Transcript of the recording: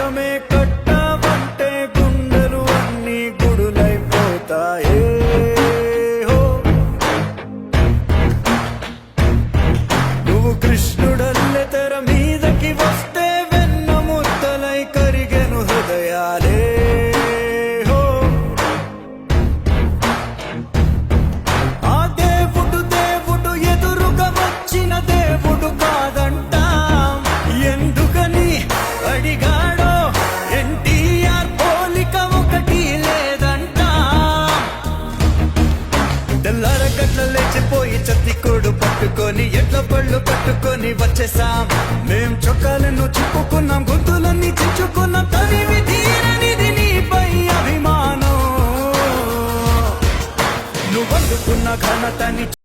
కోసమే కట్టామంటే గుండెలు అన్ని గుడులైపోతాయే. నువ్వు కృష్ణుడల్లె తెర మీదకి వస్తే వెన్న ముద్దలై కరిగెను హృదయాలే. ఎన్టీఆర్ పోలిక ఒకటి లేదంట. తెల్లార గట్ల లేచిపోయి చత్తికోడు పట్టుకొని ఎడ్ల పళ్ళు పట్టుకొని వచ్చేసాం మేం చొక్కాలను చుప్పుకున్నాం గుద్దులన్నీ చించుకున్నాం. తనివి తీరనిది నీపై అభిమానం. నువ్వు అందుకున్న ఘనతని